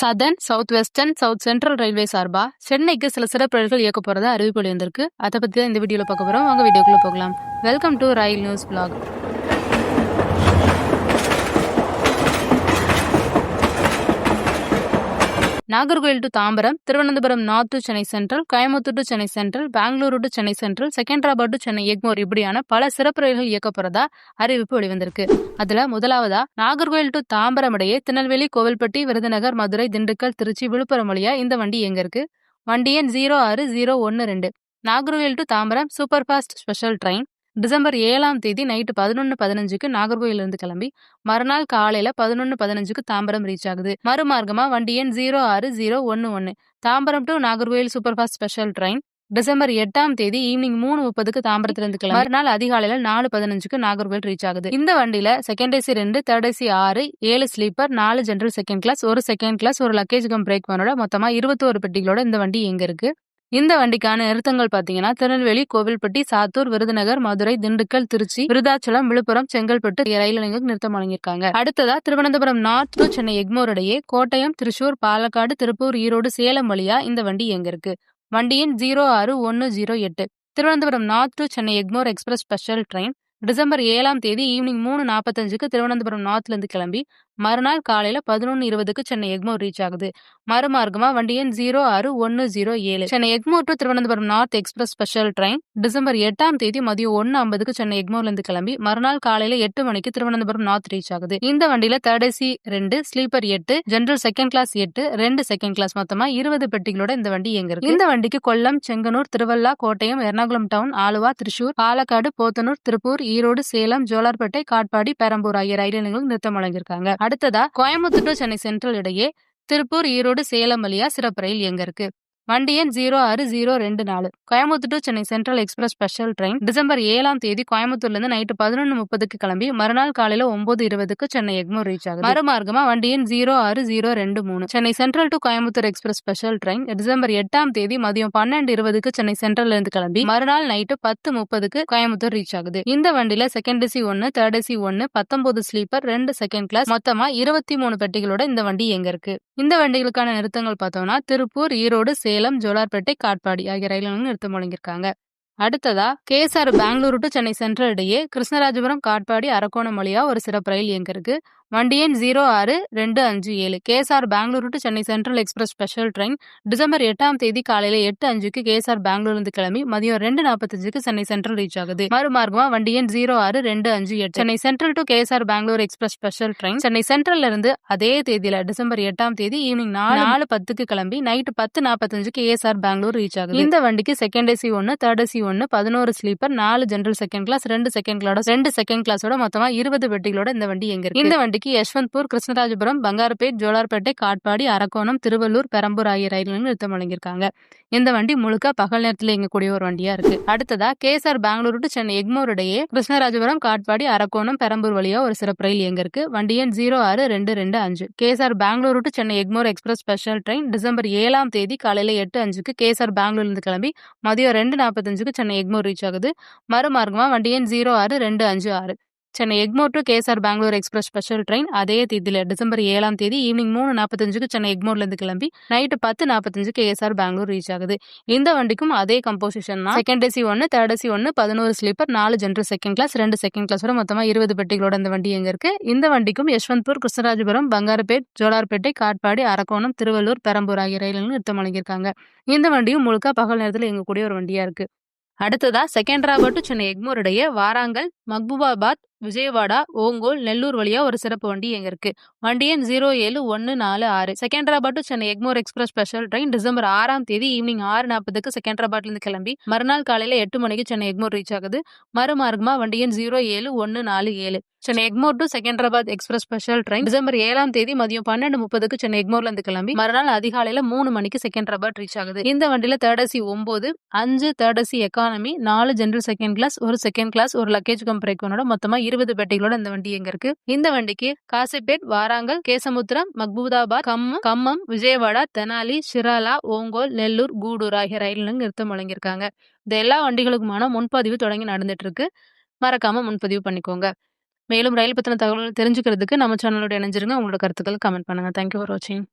Southern south western south central railway சார்பா? சென்னைக்கு சில சிறப்பு ரயில்கள் இயக்க போறதா அறிவிப்பு வந்திருக்கு. அதை பத்தி தான் இந்த வீடியோல பார்க்க போறோம். வாங்க வீடியோக்குள்ள போகலாம். Welcome to rail news blog Nagercoil to Tambaram Thiruvananthapuram North to Chennai Central Coimbatore to Chennai Central Bengaluru to Chennai Central Secunderabad to Chennai Egmore இப்படியான பல சிறப்பு ரயில்கள் இயக்கப்படுறதா அறிவிப்பு வெளிவந்திருக்கு. அதுல முதலாவதா நாகர்கோயில் டு தாம்பரம் இடையே திருநெல்வேலி கோவில்பட்டி விருதுநகர் மதுரை திண்டுக்கல் திருச்சி விழுப்புரம் வழியா இந்த வண்டி எங்க இருக்கு? வண்டி எண் ஜீரோ ஆறு ஜீரோ ஒன்னு ரெண்டு. Nagercoil to Tambaram super fast special train December ஏழாம் தேதி நைட்டு பதினொன்று பதினஞ்சுக்கு நாகர்கோயிலிருந்து கிளம்பி மறுநாள் காலையில பதினொன்று பதினஞ்சுக்கு தாம்பரம் ரீச் ஆகுது. மறுமார்க்கமா வண்டி எண் ஜீரோ ஆறு ஜீரோ ஒன்று ஒன்று Tambaram to Nagercoil super fast special train December எட்டாம் தேதி ஈவினிங் மூணு முப்பதுக்கு தாம்பரத்திலிருந்து கிளம்பி மறுநாள் அதிகாலையில நாலு பதினஞ்சுக்கு நாகர்கோவில் ரீச் ஆகுது. இந்த வண்டியில செகண்ட் ஏசி ரெண்டு தேர்ட் ஏசி ஆறு ஏழு ஸ்லீப்பர் நாலு ஜென்ரல் செகண்ட் கிளாஸ் ஒரு செகண்ட் கிளாஸ் ஒரு லக்கேஜ் கம் பிரேக் பண்ணோட மொத்தமா இருபத்தோரு பெட்டிகளோட இந்த வண்டி எங்க இருக்கு. இந்த வண்டிக்கான நிறுத்தங்கள் பாத்தீங்கன்னா திருநெல்வேலி கோவில்பட்டி சாத்தூர் விருதுநகர் மதுரை திண்டுக்கல் திருச்சி விருதாச்சலம் விழுப்புரம் செங்கல்பட்டு ரயில் நிலையங்களுக்கு நிறுத்தம் வழங்கியிருக்காங்க. அடுத்ததா திருவனந்தபுரம் நார்த் டு சென்னை எக்மோர் இடையே கோட்டயம் திருச்சூர் பாலக்காடு திருப்பூர் ஈரோடு சேலம் வழியா இந்த வண்டி எங்க இருக்கு. வண்டியின் ஜீரோ ஆறு ஒன்னு ஜீரோ எட்டு. Thiruvananthapuram North to Chennai Egmore express special train December ஏழாம் தேதி ஈவினிங் மூணு நாற்பத்தஞ்சுக்கு திருவனந்தபுரம் நார்த்லேருந்து கிளம்பி மறுநாள் காலையில பதினொன்று இருபதுக்கு சென்னை எக்மோர் ரீச் ஆகுது. மறுமார்க்கமா வண்டி எண் ஜீரோ ஆறு ஒன்னு ஜீரோ ஏழு. Chennai Egmore to Thiruvananthapuram North express special train December எட்டாம் தேதி மதியம் ஒன்னு ஐம்பதுக்கு சென்னை எக்மோர்ல இருந்து கிளம்பி மறுநாள் காலையில எட்டு மணிக்கு திருவனந்தபுரம் நார்த் ரீச் ஆகுது. இந்த வண்டியில தேர்ட் ஏசி ரெண்டு ஸ்லீப்பர் எட்டு ஜென்ரல் செகண்ட் கிளாஸ் எட்டு ரெண்டு செகண்ட் கிளாஸ் மொத்தமா இருபது பெட்டிகளோட இந்த வண்டி எங்க இருக்கு. இந்த வண்டிக்கு கொல்லம் செங்கனூர் திருவள்ளா கோட்டயம் எர்ணாகுளம் டவுன் ஆலுவா திருச்சூர் பாலக்காடு போத்தனூர் திருப்பூர் ஈரோடு சேலம் ஜோலார்பேட்டை காட்பாடி பெரம்பூர் ஆகிய ரயில் நிலையங்களும் நிறுத்தம் வழங்கியிருக்காங்க. அடுத்ததா கோயம்புத்தூர் டு சென்னை சென்ட்ரல் இடையே திருப்பூர் ஈரோடு சேலம் வழியா சிறப்பு ரயில் எங்க இருக்கு. வண்டி எண் ஜீரோ ஆறு ஜீரோ ரெண்டு நாலு. Coimbatore to Chennai Central express special train December ஏழாம் தேதி கோயம்புத்தூர்ல இருந்து நைட்டு பதினொன்று முப்பதுக்கு கிளம்பி மறுநாள் காலையில ஒன்பது இருபதுக்கு சென்னை எக்மோர் ரீச் ஆகுது. மறுமார்க்கமா வண்டி எண் ஜீரோ ஆறு ஜீரோ ரெண்டு மூணு. Chennai Central to Coimbatore express special train December எட்டாம் தேதி மதியம் பன்னெண்டு இருபதுக்கு சென்னை சென்ட்ரல் இருந்து கிளம்பி மறுநாள் நைட்டு பத்து முப்பதுக்கு கோயம்புத்தூர் ரீச் ஆகுது. இந்த வண்டியில செகண்ட் ஏசி ஒன்னு தேர்ட் ஏசி ஒன்னு பத்தொன்பது ஸ்லீப்பர் ரெண்டு செகண்ட் கிளாஸ் மொத்தமா இருபத்தி மூணு பெட்டிகளோட இந்த வண்டி எங்க இருக்கு. இந்த வண்டிகளுக்கான நிறுத்தங்கள் பார்த்தோம்னா திருப்பூர் ஈரோடு சேலம் ஜோலார்பேட்டை காட்பாடி ஆகிய ரயில்களும் நிறுத்தம் வழங்கியிருக்காங்க. அடுத்ததா KSR Bengaluru to Chennai Central இடையே கிருஷ்ணராஜபுரம் காட்பாடி அரக்கோணம் வழியா ஒரு சிறப்பு ரயில் இயங்கிருக்கு வண்டி எண் ஜீரோ ஆறு ரெண்டு அஞ்சு ஏழு. KSR Bengaluru to Chennai Central express special train December எட்டாம் தேதி காலையில எட்டு அஞ்சுக்கு கேஎஸ்ஆர் பெங்களூர்லேருந்து கிளம்பி மதியம் ரெண்டு நாற்பத்தஞ்சுக்கு சென்னை சென்ட்ரல் ரீச் ஆகுது. மறுமார்க்கமா வண்டி எண் ஜீரோ ஆறு ரெண்டு அஞ்சு எட்டு. Chennai Central to KSR Bengaluru express special train Chennai சென்ட்ரல்ல இருந்து அதே தேதியில டிசம்பர் எட்டாம் தேதி ஈவினிங் நாலு நாலு பத்துக்கு கிளம்பி நைட்டு பத்து நாற்பத்தஞ்சுக்கு கேஎஸ்ஆர் பெங்களூர் ரீச் ஆகுது. இந்த வண்டிக்கு செகண்ட் ஏசி ஒன்னு தேர்ட் ஏசி ஒன்னு பதினோரு ஸ்லீப்பர் நாலு ஜென்ரல் செகண்ட் கிளாஸ் ரெண்டு செகண்ட் கிளாஸ் ரெண்டு செகண்ட் கிளாஸோட மொத்தமா இருபது பெட்டிகளோட இந்த வண்டி எங்க இருக்கு? இந்த வண்டிக்கு யஷ்வந்த்பூர் கிருஷ்ணராஜபுரம் பங்காரப்பேட் ஜோலார்பேட்டை காட்பாடி அரக்கோணம் திருவள்ளூர் பெரம்பூர் ஆகிய ரயில்களும் நிறுத்தம் வழங்கியிருக்காங்க. இந்த வண்டி முழுக்க பகல் நேரத்தில் இயங்கக்கூடிய ஒரு வண்டியா இருக்கு. அடுத்ததா கேஎஸ்ஆர் பெங்களூரு டு சென்னை எக்மோர் இடையே கிருஷ்ணராஜபுரம் காட்பாடி அரக்கோணம் பெரம்பூர் வழியா ஒரு சிறப்பு ரயில் இயங்க இருக்கு. வண்டி எண் ஜீரோ ஆறு ரெண்டு ரெண்டு அஞ்சு. KSR Bengaluru to Chennai Egmore express special train December ஏழாம் தேதி காலையில எட்டு அஞ்சுக்கு கேஎஸ்ஆர் பெங்களூர்லேருந்து கிளம்பி மதியம் ரெண்டு நாற்பத்தஞ்சுக்கு சென்னை எக்மோர் ரீச் ஆகுது. மறுமார்க்கமா வண்டி எண் ஜீரோ ஆறு ரெண்டு அஞ்சு ஆறு. Chennai Egmore to KSR Bengaluru express special train அதே தேதியில் டிசம்பர் ஏழாம் தேதி ஈவினிங் மூணு நாற்பத்தஞ்சுக்கு சென்னை எக்மோர்லேருந்து கிளம்பி நைட்டு பத்து நாற்பத்தஞ்சு கேஎஸ்ஆர் பெங்களூர் ரீச் ஆகுது. இந்த வண்டிக்கும் அதே கம்போசிஷன் தான். செகண்ட் ஏசி ஒன்று தேர்ட் ஏசி ஒன்று பதினோரு ஸ்லீப்பர் நாலு ஜென்ரல் செகண்ட் கிளாஸ் ரெண்டு செகண்ட் கிளாஸோட மொத்தமாக இருபது பெட்டிகளோட இந்த வண்டி எங்கே இருக்கு? இந்த வண்டிக்கும் யஷ்வந்த்பூர் கிருஷ்ணராஜபுரம் பங்காரப்பேட் ஜோலார்பேட்டை காட்பாடி அரக்கோணம் திருவள்ளூர் பெரம்பூர் ஆகிய ரயில்களும் நிறுத்தம் வழங்கியிருக்காங்க இந்த வண்டியும் முழுக்க பகல் நேரத்தில் இயங்கக்கூடிய ஒரு வண்டியாக இருக்குது அடுத்ததா செகண்டராபாத் டு சென்னை எக்மோர் இடையே வாராங்கல் மக்பூபாபாத் விஜயவாடா ஓங்கோல் நெல்லூர் வழியா ஒரு சிறப்பு வண்டி எங்க இருக்கு. வண்டி எண் ஜீரோ ஏழு ஒன்னு நாலு ஆறு. Secunderabad to Chennai Egmore express special train December ஆறாம் தேதி ஈவினிங் ஆறு நாற்பதுக்கு செகண்டராபாத்ல இருந்து கிளம்பி மறுநாள் காலையில எட்டு மணிக்கு சென்னை எக்மோர் ரீச் ஆகுது. மறுமார்க்கமா வண்டி எண் ஜீரோ ஏழு ஒன்னு நாலு ஏழு. Chennai Egmore to Secunderabad express special train December ஏழாம் தேதி மதியம் பன்னெண்டு முப்பதுக்கு சென்னை எக்மோர்ல இருந்து கிளம்பி மறுநாள் அதிகாலையில மூணு மணிக்கு செகண்டராபாத் ரீச் ஆகுது. இந்த வண்டியில தேர்ட் ஏசி ஒன்பது அஞ்சு தேர்ட் ஏசி எக்கானமி நாலு ஜென்ரல் செகண்ட் கிளாஸ் ஒரு செகண்ட் கிளாஸ் ஒரு லக்கேஜ் கம் பிரேக்கனோட மொத்தமா இருபது பெட்டிகளோட இந்த வண்டி எங்க இருக்கு? இந்த வண்டிக்கு காசிப்பேட் வாராங்கல் கேசமுத்திரம் மக்பூதாபாத் கம்மம் கம்மம் விஜயவாடா தெனாலி சிராலா ஓங்கோல் நெல்லூர் கூடூர் ஆகிய ரயில்களும் நிறுத்தம் வழங்கியிருக்காங்க. இந்த எல்லா வண்டிகளுக்குமான முன்பதிவு தொடங்கி நடந்துட்டு இருக்கு மறக்காம முன்பதிவு பண்ணிக்கோங்க. மேலும் ரயில் பத்தின தகவல்கள் தெரிஞ்சுக்கிறதுக்கு நம்ம சேனலோட இணைஞ்சிருங்க. உங்களோட கருத்துக்கள் கமெண்ட் பண்ணுங்க. தேங்க்யூ ஃபார் வாட்சிங்